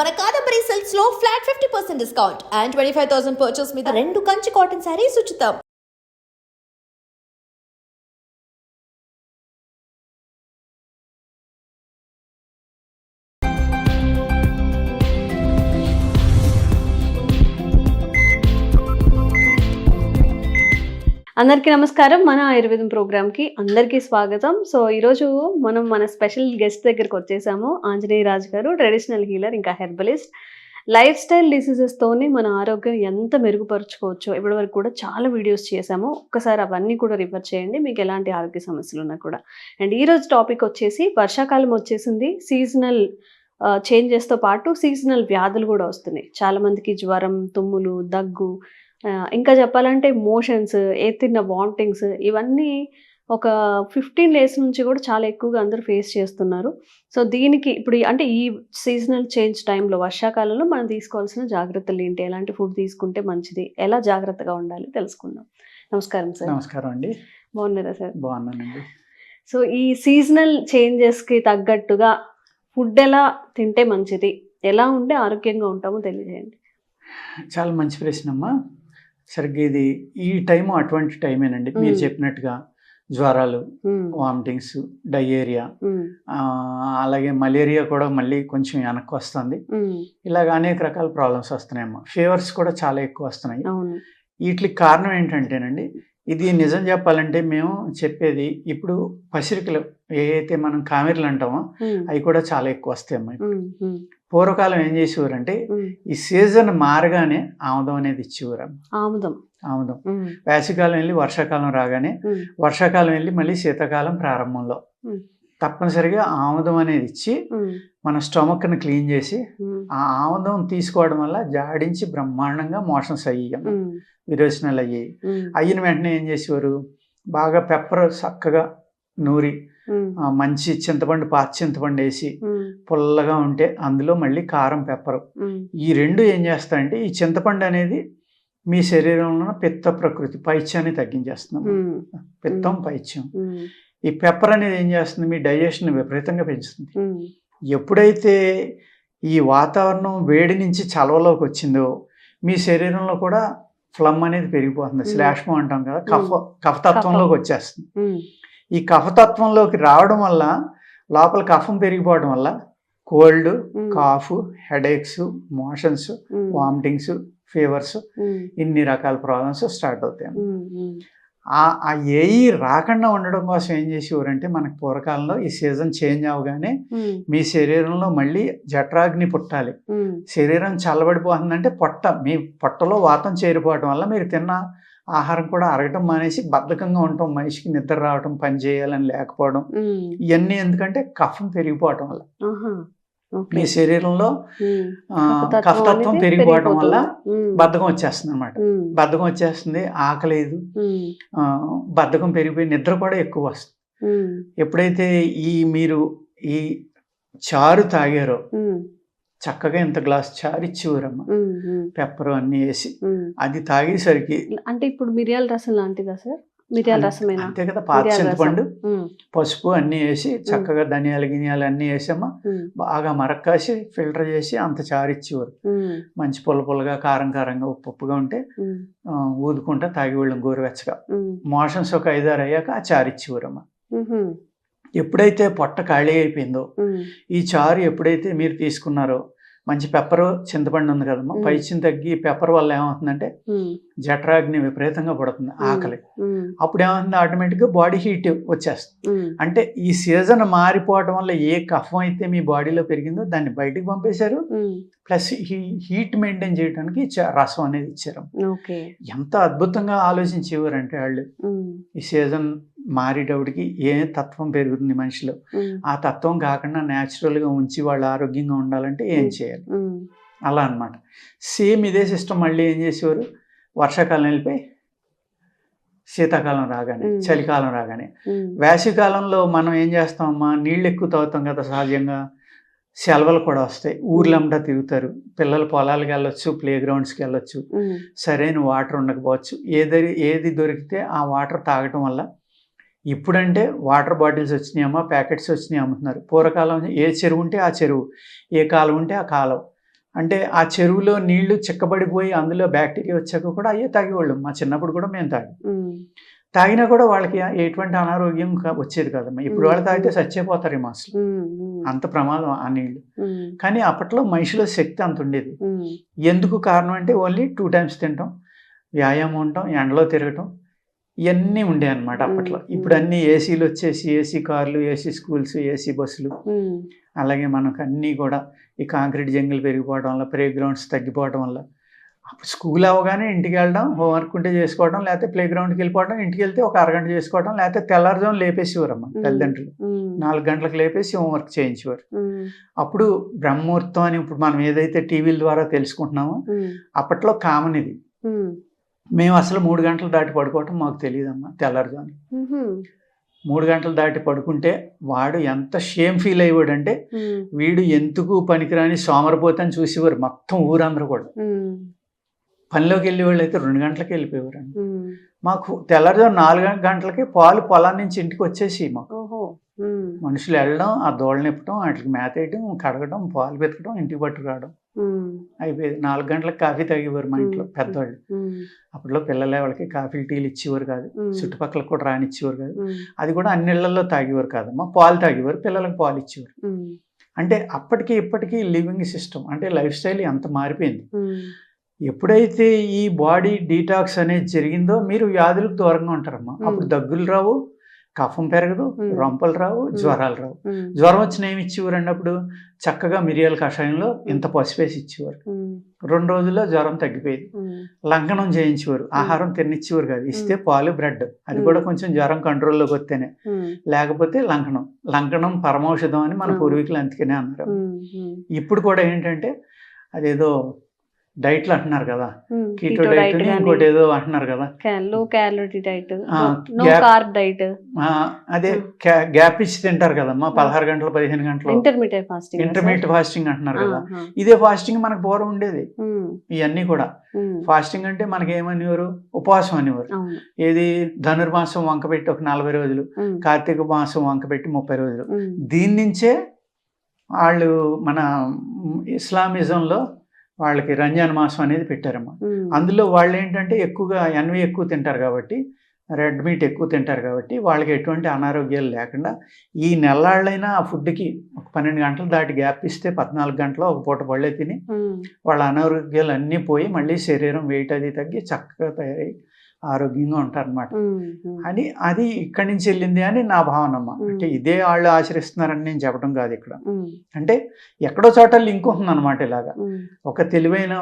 మన Kadambari సెల్స్లో flat fifty percent discount and twenty five thousand purchase మీద రెండు కంచి కాటన్ శారీస్ ఉచితం. అందరికీ నమస్కారం. మన ఆయుర్వేదం ప్రోగ్రామ్కి అందరికీ స్వాగతం. సో ఈరోజు మనం మన స్పెషల్ గెస్ట్ దగ్గరికి వచ్చేసాము. ఆంజనేయ రాజు గారు ట్రెడిషనల్ హీలర్ ఇంకా హెర్బలిస్ట్. లైఫ్ స్టైల్ డిసీజెస్తోనే మన ఆరోగ్యం ఎంత మెరుగుపరుచుకోవచ్చో ఇప్పటి వరకు కూడా చాలా వీడియోస్ చేశాము ఒక్కసారి అవన్నీ కూడా రిఫర్ చేయండి. మీకు ఎలాంటి ఆరోగ్య సమస్యలు ఉన్నా కూడా. అండ్ ఈరోజు టాపిక్ వచ్చేసి వర్షాకాలం వచ్చేసింది. సీజనల్ చేంజెస్తో పాటు సీజనల్ వ్యాధులు కూడా వస్తున్నాయి. చాలామందికి జ్వరం తుమ్ములు దగ్గు ఇంకా చెప్పాలంటే మోషన్స్ ఏ తిన్న వామిటింగ్స్ ఇవన్నీ ఒక ఫిఫ్టీన్ డేస్ నుంచి కూడా చాలా ఎక్కువగా అందరూ ఫేస్ చేస్తున్నారు. సో దీనికి ఇప్పుడు అంటే ఈ సీజనల్ చేంజ్ టైంలో వర్షాకాలంలో మనం తీసుకోవాల్సిన జాగ్రత్తలు ఏంటి? ఎలాంటి ఫుడ్ తీసుకుంటే మంచిది? ఎలా జాగ్రత్తగా ఉండాలి? తెలుసుకుందాం. నమస్కారం సార్ నమస్కారం అండి. బాగున్నారా సార్ బాగున్నానండి. సో ఈ సీజనల్ చేంజెస్కి తగ్గట్టుగా ఫుడ్ ఎలా తింటే మంచిది? ఎలా ఉంటే ఆరోగ్యంగా ఉంటామో తెలియజేయండి. చాలా మంచి ప్రశ్న అమ్మా సరిగ్గా ఇది ఈ టైం అటువంటి టైమేనండి. మీరు. చెప్పినట్టుగా జ్వరాలు వామిటింగ్స్ డయేరియా అలాగే మలేరియా కూడా మళ్ళీ కొంచెం వెనక్కి వస్తుంది. ఇలాగ అనేక రకాల ప్రాబ్లమ్స్ వస్తున్నాయమ్మా. ఫీవర్స్ కూడా చాలా ఎక్కువ వస్తున్నాయి. వీటికి కారణం ఏంటంటేనండి ఇది నిజం చెప్పాలంటే మేము చెప్పేది ఇప్పుడు పసిరికలు ఏ అయితే మనం కామెర్లు అంటామో అవి కూడా చాలా ఎక్కువ వస్తాయమ్మా ఉమ్, ఉమ్, పూర్వకాలం ఏం చేసేవారంటే. ఈ సీజన్ మారగానే ఆముదం అనేది ఇచ్చేవారు ఆముదం. ఆముదం. వేసవికాలం వెళ్ళి వర్షాకాలం రాగానే వర్షాకాలం వెళ్ళి మళ్ళీ శీతాకాలం ప్రారంభంలో. తప్పనిసరిగా ఆముదం అనేది ఇచ్చి మన స్టమక్ని క్లీన్ చేసి ఆ ఆముదం తీసుకోవడం వల్ల జాడించి బ్రహ్మాండంగా మోషన్స్ అయ్యాయి ఉమ్, విరోచనాలు అయ్యాయి అయిన వెంటనే ఏం చేసేవారు? బాగా పెప్పర్ చక్కగా నూరి మంచి చింతపండు పాత చింతపండు వేసి పుల్లగా ఉంటే అందులో మళ్ళీ కారం పెప్పరు. ఈ రెండు ఏం చేస్తాయంటే ఈ చింతపండు అనేది మీ శరీరంలో పిత్త ప్రకృతి పైత్యాన్ని తగ్గించేస్తున్నాం పిత్తం. పైత్యం ఈ పెప్పర్ అనేది ఏం చేస్తుంది? మీ డైజెషన్ విపరీతంగా పెంచుతుంది. ఎప్పుడైతే ఈ వాతావరణం వేడి నుంచి చలవలోకి వచ్చిందో మీ శరీరంలో కూడా ఫ్లమ్ అనేది పెరిగిపోతుంది. శ్లాష్మం అంటాం కదా కఫ కఫతత్వంలోకి వచ్చేస్తుంది. ఈ కఫతత్వంలోకి రావడం వల్ల లోపల కఫం పెరిగిపోవడం వల్ల cold cough headaches motions vomitings fevers ఇన్ని రకాల ప్రాబ్లమ్స్ స్టార్ట్ అవుతాయి ఆ ఆ ఏఈ రాకుండా ఉండడం కోసం ఏం చేసేవారంటే మనకి పూర్వకాలంలో ఈ సీజన్ చేంజ్ అవగానే మీ శరీరంలో మళ్ళీ జఠరాగ్ని పుట్టాలి. శరీరం చల్లబడిపోతుందంటే పొట్ట మీ పొట్టలో వాతం చేరిపోవడం వల్ల మీరు తిన్న ఆహారం కూడా అరగటం మానేసి బద్ధకంగా ఉండటం మనిషికి నిద్ర రావటం పని చేయాలని లేకపోవడం ఇవన్నీ ఎందుకంటే కఫం పెరిగిపోవటం వల్ల. మీ శరీరంలో కఫతత్వం పెరిగిపోవడం వల్ల బద్ధకం వచ్చేస్తుంది అనమాట బద్ధకం వచ్చేస్తుంది ఆకలేదు బద్ధకం పెరిగిపోయి నిద్ర కూడా ఎక్కువ వస్తుంది. ఎప్పుడైతే ఈ మీరు ఈ చారు తాగారో చక్కగా ఇంత గ్లాస్ చారు ఇచ్చేవారమ్మ. పెప్పర్ అన్నీ వేసి. అది తాగేసరికి అంటే ఇప్పుడు మిరియాల రసం లాంటిదా సార్? మిరియాల రసమేనా? అంతే కదా పాత. చింతపండు పసుపు అన్నీ వేసి చక్కగా ధనియాలు గినియాలు అన్నీ వేసామా? బాగా మరక్కాసి ఫిల్టర్ చేసి అంత చారు ఇచ్చేవారు ఉమ్, మంచి పుల్ల పుల్లగా కారం కారంగా ఉప్పు ఉప్పుగా ఉంటే ఊదుకుంటా తాగి వెళ్ళం గోరువెచ్చగా మోషన్స్ ఒక ఐదారు అయ్యాక ఆ చారు ఇచ్చేవారమ్మ ఉహుం, ఎప్పుడైతే పొట్ట ఖాళీ అయిపోయిందో ఈ చారు ఎప్పుడైతే మీరు తీసుకున్నారో మంచి పెప్పర్ చింతపండు ఉంది కదమ్మా. మ్మ్. పైచిన తగ్గి పెప్పర్ వల్ల ఏమవుతుందంటే జఠరాగ్ని విపరీతంగా పడుతుంది ఆకలి. అప్పుడు ఏమవుతుంది ఆటోమేటిక్గా బాడీ హీట్ వచ్చేస్తుంది. అంటే ఈ సీజన్ మారిపోవడం వల్ల ఏ కఫం అయితే మీ బాడీలో పెరిగిందో దాన్ని బయటికి పంపేశారు. ప్లస్ హీ హీట్ మెయింటైన్ చేయడానికి రసం అనేది ఇచ్చారు. ఎంత అద్భుతంగా ఆలోచించేవారంటే వాళ్ళు. ఈ సీజన్ మారేటప్పటికి ఏ తత్వం పెరుగుతుంది మనిషిలో? ఆ తత్వం కాకుండా న్యాచురల్గా ఉంచి వాళ్ళు ఆరోగ్యంగా ఉండాలంటే ఏం. చేయాలి? అలా అన్నమాట. సేమ్ ఇదే సిస్టమ్ మళ్ళీ ఏం చేసేవారు? వర్షాకాలం వెళ్ళిపోయి శీతాకాలం రాగానే. చలికాలం రాగానే. వేసవికాలంలో మనం ఏం చేస్తామమ్మా? నీళ్ళు ఎక్కువ తాగుతాం కదా సహజంగా. సెలవులు కూడా వస్తాయి. ఊర్లంతా తిరుగుతారు. పిల్లలు పొలాలకు వెళ్ళొచ్చు ప్లే గ్రౌండ్స్కి వెళ్ళొచ్చు సరైన వాటర్ ఉండకపోవచ్చు. ఏది ఏది దొరికితే ఆ వాటర్ తాగటం వల్ల ఇప్పుడంటే వాటర్ బాటిల్స్ వచ్చినాయమ్మా ప్యాకెట్స్ వచ్చినాయి అమ్ముతున్నారు. పూర్వకాలం ఏ చెరువు ఉంటే ఆ చెరువు ఏ కాలం ఉంటే ఆ కాలం. అంటే ఆ చెరువులో నీళ్ళు చిక్కబడిపోయి అందులో బ్యాక్టీరియా వచ్చాక కూడా అయ్యే తాగేవాళ్ళం. మా చిన్నప్పుడు కూడా మేము తాగి. తాగినా కూడా వాళ్ళకి ఎటువంటి అనారోగ్యం వచ్చేది కదమ్మా. ఇప్పుడు వాళ్ళు తాగితే చచ్చిపోతారేమో అసలు ఉమ్, ఉమ్, అంత ప్రమాదం ఆ నీళ్ళు. కానీ అప్పట్లో మనిషిలో శక్తి అంత ఉండేది. ఎందుకు కారణం అంటే ఓన్లీ టూ టైమ్స్ తింటాం వ్యాయామం ఉండటం ఎండలో తిరగటం. ఇవన్నీ ఉండే అనమాట అప్పట్లో. ఇప్పుడు అన్ని ఏసీలు వచ్చేసి ఏసీ కార్లు ఏసీ స్కూల్స్ ఏసీ బస్సులు. అలాగే మనకు అన్నీ కూడా ఈ కాంక్రీట్ జంగిల్ పెరిగిపోవడం వల్ల ప్లే గ్రౌండ్స్ తగ్గిపోవడం వల్ల అప్పుడు స్కూల్ అవ్వగానే ఇంటికి వెళ్ళడం హోంవర్క్ ఉంటే చేసుకోవడం లేకపోతే ప్లే గ్రౌండ్కి వెళ్ళిపోవడం ఇంటికి వెళ్తే ఒక అరగంట చేసుకోవడం లేకపోతే తెల్లారుజాము లేపేసేవారమ్మ మ్మ్. తల్లిదండ్రులు. నాలుగు గంటలకు లేపేసి హోంవర్క్ చేయించేవారు. అప్పుడు బ్రహ్మముహూర్తం అని ఇప్పుడు మనం ఏదైతే టీవీల ద్వారా తెలుసుకుంటున్నామో అప్పట్లో కామన్ ఇది. మేము అసలు మూడు గంటలు దాటి పడుకోవటం మాకు తెలియదమ్మా తెల్లారుజాము ఉహుం, మూడు గంటలు దాటి పడుకుంటే వాడు ఎంత షేమ్ ఫీల్ అయ్యాడంటే ఉమ్, వీడు ఎందుకు పనికిరాని సోమరపోతని చూసేవారు మొత్తం ఊరందరూ కూడా. పనిలోకి వెళ్ళేవాళ్ళు అయితే రెండు గంటలకి వెళ్ళిపోయేవారు మాకు తెల్లారుజాము నాలుగు గంటలకి పాలు పొలం నుంచి ఇంటికి వచ్చేసి మాకు. మనుషులు వెళ్ళడం ఆ దోళ్ళ నిప్పడం వాటికి మేత వేయడం కడగడం పాలు పెతకడం ఇంటికి పట్టుకురావడం. అయిపోయేది నాలుగు గంటలకు కాఫీ తాగేవారు మా ఇంట్లో. పెద్దవాళ్ళు. అప్పట్లో పిల్లలే వాళ్ళకి కాఫీ టీలు ఇచ్చేవారు కాదు. చుట్టుపక్కల కూడా రానిచ్చేవారు కాదు. అది కూడా అన్ని ఇళ్ళలో తాగేవారు కాదమ్మా. పాలు తాగేవారు పిల్లలకు పాలు ఇచ్చేవారు. అంటే అప్పటికి ఇప్పటికీ లివింగ్ సిస్టమ్ అంటే లైఫ్ స్టైల్ ఎంత మారిపోయింది. ఎప్పుడైతే ఈ బాడీ డీటాక్స్ అనేది జరిగిందో మీరు వ్యాధులకు దూరంగా ఉంటారమ్మా. అప్పుడు దగ్గులు రావు కఫం పెరగదు. రొంపలు రావు జ్వరాలు రావు. జ్వరం వచ్చిన ఏమి ఇచ్చేవారు అన్నప్పుడు చక్కగా మిరియాల కషాయంలో ఇంత పసిపేసి ఇచ్చేవారు. రెండు రోజుల్లో జ్వరం తగ్గిపోయేది. లంకనం చేయించేవారు. ఆహారం తినిచ్చేవారు కాదు. ఇస్తే పాలు బ్రెడ్. అది కూడా కొంచెం జ్వరం కంట్రోల్లోకి వస్తేనే లేకపోతే లంకనం. లంకనం పరమౌషధం అని మన. పూర్వీకులు అందుకనే అన్నారు. ఇప్పుడు కూడా ఏంటంటే అదేదో డైట్లు అంటున్నారు కదా. కీటో డైట్ ఇంకోటి ఏదో అంటున్నారు కదా. no gap- carb diet, ఆ, అదే. గ్యాప్ ఇచ్చి తింటారు కదమ్మా పదహారు గంటలు పదిహేను గంటలు. Intermittent fasting. ఇంటర్మీడియట్ ఫాస్టింగ్ అంటున్నారు కదా. ఇదే ఫాస్టింగ్ మనకు పూర్వం ఉండేది. ఇవన్నీ కూడా. ఫాస్టింగ్ అంటే మనకి ఏమనేవారు ఉపవాసం అనేవారు. ఏది? ధనుర్మాసం వంక పెట్టి ఒక నలభై రోజులు కార్తీక మాసం వంక పెట్టి ముప్పై రోజులు. దీని నుంచే వాళ్ళు మన ఇస్లామిజంలో వాళ్ళకి రంజాన్ మాసం అనేది పెట్టారమ్మా. అందులో వాళ్ళు ఏంటంటే ఎక్కువగా ఎన్వి ఎక్కువ తింటారు కాబట్టి రెడ్ మీట్ ఎక్కువ తింటారు కాబట్టి వాళ్ళకి ఎటువంటి అనారోగ్యాలు లేకుండా ఈ నెల్లాళ్ళైనా ఆ ఫుడ్కి ఒక పన్నెండు గంటలు దాటి గ్యాప్ ఇస్తే పద్నాలుగు గంటలు ఒక పూట పళ్ళే తిని వాళ్ళ అనారోగ్యాలు అన్నీ పోయి మళ్ళీ శరీరం వెయిట్ అది తగ్గి చక్కగా తయారై ఆరోగ్యంగా ఉమ్, అని అది ఇక్కడి నుంచి వెళ్ళింది అని నా భావనమ్మ మ్మ్. అంటే ఇదే వాళ్ళు ఆచరిస్తున్నారని నేను చెప్పడం కాదు ఇక్కడ. అంటే ఎక్కడో చోట లింక్ ఉంది అనమాట ఇలాగా ఒక తెలివైన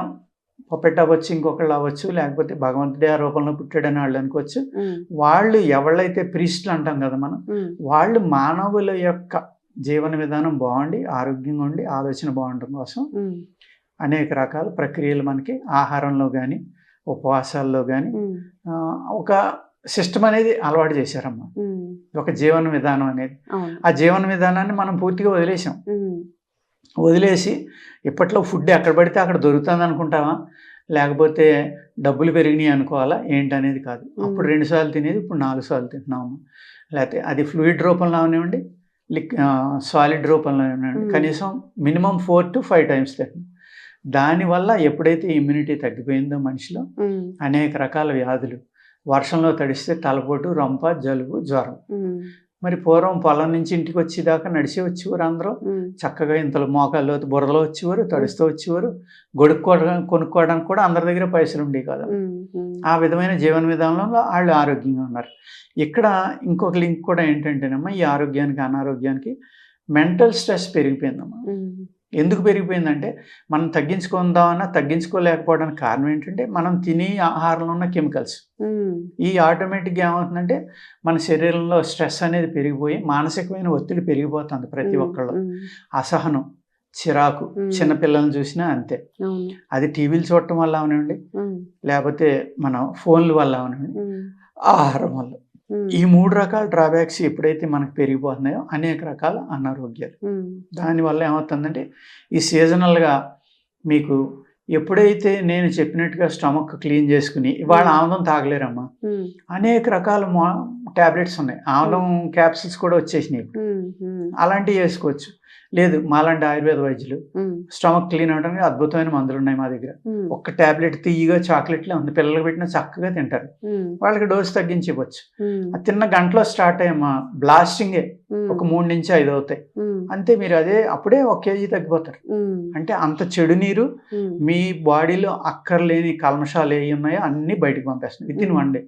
పొప్పెట్ అవ్వచ్చు ఇంకొకళ్ళు అవ్వచ్చు లేకపోతే భగవంతుడే ఆ రూపంలో పుట్టాడని వాళ్ళు అనుకోవచ్చు. వాళ్ళు ఎవళ్ళైతే ప్రీస్టులు అంటాం కదా మనం వాళ్ళు మానవుల యొక్క జీవన విధానం బాగుండి ఆరోగ్యంగా ఉండి ఆలోచన బాగుండడం కోసం అనేక రకాల ప్రక్రియలు మనకి ఆహారంలో కానీ ఉపవాసాల్లో కానీ ఒక సిస్టమ్ అనేది అలవాటు చేశారమ్మా. ఒక జీవన విధానం అనేది. ఆ జీవన విధానాన్ని మనం పూర్తిగా వదిలేసాం. వదిలేసి ఇప్పట్లో ఫుడ్ ఎక్కడ పడితే అక్కడ దొరుకుతుంది అనుకుంటావా? లేకపోతే డబ్బులు పెరిగినాయి అనుకోవాలా? ఏంటనేది కాదు. అప్పుడు రెండు సార్లు తినేది ఇప్పుడు నాలుగు సార్లు తింటున్నాము. లేకపోతే అది ఫ్లూయిడ్ రూపంలో అవనివ్వండి లిక్ సాలిడ్ రూపంలో అవనివ్వండి. కనీసం minimum four to five times తింటున్నాం. దానివల్ల ఎప్పుడైతే ఇమ్యూనిటీ తగ్గిపోయిందో మనిషిలో అనేక రకాల వ్యాధులు. వర్షంలో తడిస్తే తలపోటు రొంప జలుబు జ్వరం. మరి పూర్వం పొలం నుంచి ఇంటికి వచ్చేదాకా నడిచి వచ్చేవారు అందరూ. చక్కగా ఇంతలో మోకాల్లో బురదలో వచ్చేవారు తడుస్తూ వచ్చేవారు. గొడుక్కోవడం కొనుక్కోవడానికి కూడా అందరి దగ్గర పైసలు ఉండేవి కదా. ఆ విధమైన జీవన విధానంలో వాళ్ళు ఆరోగ్యంగా ఉన్నారు. ఇక్కడ ఇంకొక లింక్ కూడా ఏంటంటేనమ్మా ఈ ఆరోగ్యానికి అనారోగ్యానికి మెంటల్ స్ట్రెస్ పెరిగిపోయిందమ్మా. ఎందుకు పెరిగిపోయిందంటే మనం తగ్గించుకుందామన్నా తగ్గించుకోలేకపోవడానికి కారణం ఏంటంటే మనం తినే ఆహారంలో ఉన్న కెమికల్స్. ఈ ఆటోమేటిక్గా ఏమవుతుందంటే మన శరీరంలో స్ట్రెస్ అనేది పెరిగిపోయి మానసికమైన ఒత్తిడి పెరిగిపోతుంది ప్రతి ఒక్కళ్ళు. అసహనం చిరాకు. చిన్నపిల్లల్ని చూసినా అంతే. అది టీవీలు చూడటం వల్ల అవనివ్వండి ఉమ్, లేకపోతే మన ఫోన్ల వల్ల అవనివ్వండి ఉమ్, ఆహారం వల్ల. ఈ మూడు రకాల డ్రాబ్యాక్స్ ఎప్పుడైతే మనకు పెరిగిపోతున్నాయో అనేక రకాల అనారోగ్యాలు. దానివల్ల ఏమవుతుందంటే ఈ సీజనల్గా మీకు ఎప్పుడైతే నేను చెప్పినట్టుగా స్టమక్ క్లీన్ చేసుకుని ఇవాళ. ఆముదం తాగలేరమ్మా. అనేక రకాల టాబ్లెట్స్ ఉన్నాయి. ఆముదం క్యాప్సిల్స్ కూడా వచ్చేసినాయి అలాంటివి వేసుకోవచ్చు. లేదు మాలాంటి ఆయుర్వేద వైద్యులు స్టమక్ క్లీన్ అవడానికి అద్భుతమైన మందులు ఉన్నాయి మా దగ్గర. ఒక్క టాబ్లెట్ తీయగా చాక్లెట్లే ఉంది. పిల్లలకి పెట్టినా చక్కగా తింటారు. వాళ్ళకి డోస్ తగ్గించి ఇవ్వచ్చు. ఆ తిన్న గంటలో స్టార్ట్ అయ్యమ్మా బ్లాస్టింగే. ఉమ్, ఒక మూడు నుంచి ఐదు అవుతాయి. అంతే మీరు అదే అప్పుడే ఒక కేజీ తగ్గిపోతారు. అంటే అంత చెడు నీరు మీ బాడీలో అక్కర్లేని కల్మషాలు ఏ ఉన్నాయో అన్ని బయటకు పంపేస్తుంది విత్ ఇన్ వన్ డే.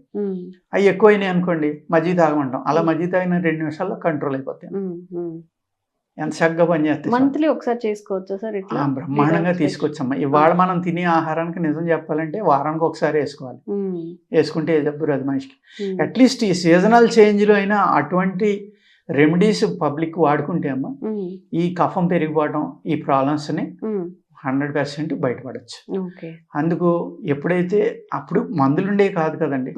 అవి ఎక్కువైనాయి అనుకోండి మజ్జిగ తాగమంటాం. అలా మజ్జిగ తాగిన రెండు నిమిషాల్లో కంట్రోల్ అయిపోతాయి. ఎంత చక్కగా పనిచేస్తాయి మంత్లీ ఒకసారి చేసుకోవచ్చా సార్ ఇట్లా? బ్రహ్మాండంగా తీసుకొచ్చమ్మా. ఇవాళ మనం తినే ఆహారానికి నిజం చెప్పాలంటే వారానికి ఒకసారి వేసుకోవాలి. వేసుకుంటే జబ్బు రాదు మనిషికి. అట్లీస్ట్ ఈ సీజనల్ చేంజ్లో అయినా అటువంటి రెమెడీస్ పబ్లిక్ వాడుకుంటే అమ్మా ఈ కఫం పెరిగిపోవడం ఈ ప్రాబ్లమ్స్ని హండ్రెడ్ పర్సెంట్ బయటపడచ్చు. అందుకు ఎప్పుడైతే అప్పుడు మందులుండే కాదు కదండి.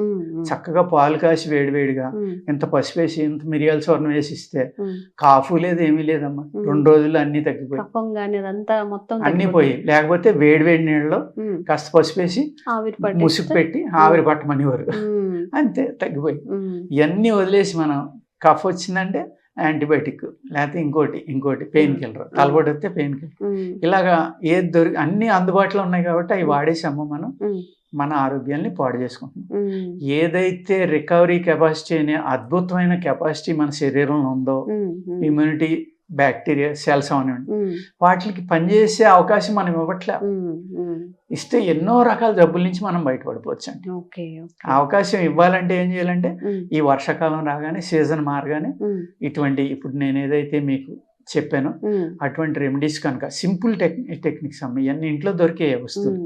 చక్కగా పాలు కాసి వేడివేడిగా ఇంత పసుపు వేసి ఇంత మిరియాల స్వర్ణం వేసి ఇస్తే. కాఫు లేదు ఏమీ లేదమ్మా. రెండు రోజులు అన్నీ తగ్గిపోయి అన్నీ. పోయి. లేకపోతే వేడి వేడి నీళ్ళలో కాస్త పసుపు వేసి ఆవిరి ముసుగు పెట్టి ఆవిరి పట్టమనేవారు. అంతే తగ్గిపోయి. ఇవన్నీ వదిలేసి మనం కఫ్ వచ్చిందంటే యాంటీబయాటిక్ లేకపోతే ఇంకోటి ఇంకోటి పెయిన్ కిల్లర్ తలపోటు వస్తే పెయిన్ కిల్లర్ ఇలాగా ఏది దొరికి అన్ని అందుబాటులో ఉన్నాయి కాబట్టి అవి వాడేసాము మనం. మన ఆరోగ్యాన్ని పాడు చేసుకుంటున్నాం. ఏదైతే రికవరీ కెపాసిటీ అనే అద్భుతమైన కెపాసిటీ మన శరీరంలో ఉందో ఇమ్యూనిటీ బ్యాక్టీరియా సెల్స్ అవనివ్వండి వాటికి పనిచేసే అవకాశం మనం ఇవ్వట్లే. ఇస్తే ఎన్నో రకాల జబ్బుల నుంచి మనం బయటపడిపోవచ్చు అండి అవకాశం ఇవ్వాలంటే ఏం చేయాలంటే ఈ వర్షాకాలం రాగానే సీజన్ మారగానే ఇటువంటి ఇప్పుడు నేను ఏదైతే మీకు చెప్పానో అటువంటి రెమెడీస్ కనుక సింపుల్ టెక్ టెక్నిక్స్ అమ్మ ఇవన్నీ ఇంట్లో దొరికే వస్తువులు.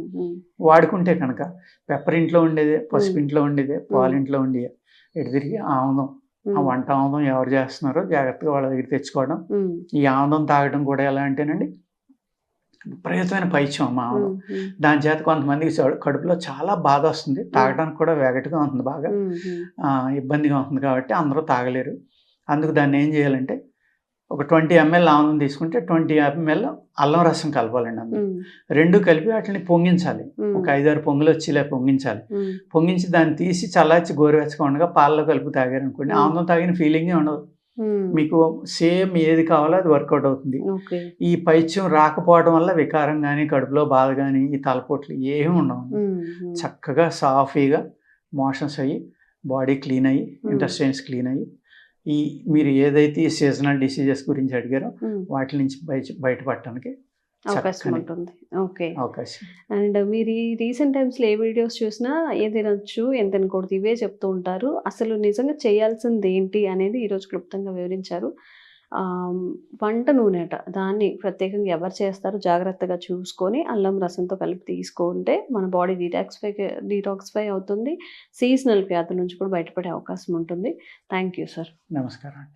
వాడుకుంటే కనుక పెప్పర్ ఇంట్లో ఉండేదే పసుపు. ఇంట్లో ఉండేదే పాలు ఇంట్లో ఉండేదే ఎటు తిరిగి ఆముదం ఆ వంట ఆముదం ఎవరు చేస్తున్నారో జాగ్రత్తగా వాళ్ళ దగ్గర తెచ్చుకోవడం. ఈ ఆముదం తాగడం కూడా ఎలా అంటేనండి విపరీతమైన ఉమ్, ఉమ్, దాని చేత కొంతమందికి కడుపులో చాలా బాధ వస్తుంది. తాగడానికి కూడా వెగటుగా ఉంటుంది బాగా. ఇబ్బందిగా ఉంటుంది కాబట్టి అందరూ తాగలేరు. అందుకు దాన్ని ఏం చేయాలంటే ఒక ట్వంటీ ఎంఎల్ ఆముదం తీసుకుంటే ట్వంటీ ఎంఎల్ అల్లం రసం కలపాలండి అందులో. రెండు కలిపి వాటిని పొంగించాలి. ఒక ఐదారు పొంగులు వచ్చేలా పొంగించాలి. పొంగించి దాన్ని తీసి చల్లార్చి గోరువెచ్చగా ఉండగా పాలలో కలిపి తాగారనుకోండి. ఆముదం తాగిన ఫీలింగే ఉండదు. మీకు సేమ్ ఏది కావాలో అది వర్కౌట్ అవుతుంది. ఈ పైత్యం రాకపోవడం వల్ల వికారం కానీ కడుపులో బాధ కానీ ఈ తలపోట్లు ఏమీ ఉండవు. చక్కగా సాఫీగా మోషన్స్ అయ్యి బాడీ క్లీన్ అయ్యి. ఇంటెస్టైన్స్ క్లీన్ అయ్యి ఈ మీరు ఏదైతే ఈ సీజనల్ డిసీజెస్ గురించి అడిగారో వాటి నుంచి బయట బయటపడటానికి అవకాశం ఉంటుంది. ఓకే. అవకాశం. అండ్ మీరు ఈ రీసెంట్ టైమ్స్లో ఏ వీడియోస్ చూసినా ఏం తినొచ్చు ఏం తినకూడదు ఇవే చెప్తూ ఉంటారు. అసలు నిజంగా చేయాల్సింది ఏంటి అనేది ఈరోజు క్లుప్తంగా వివరించారు. వంట నూనెట. దాన్ని ప్రత్యేకంగా ఎవరు చేస్తారో జాగ్రత్తగా చూసుకొని అల్లం రసంతో కలిపి తీసుకుంటే మన బాడీ డీటాక్స్ఫై డీటాక్స్ఫై అవుతుంది. సీజనల్ వ్యాధుల నుంచి కూడా బయటపడే అవకాశం ఉంటుంది. Thank you sir. నమస్కారం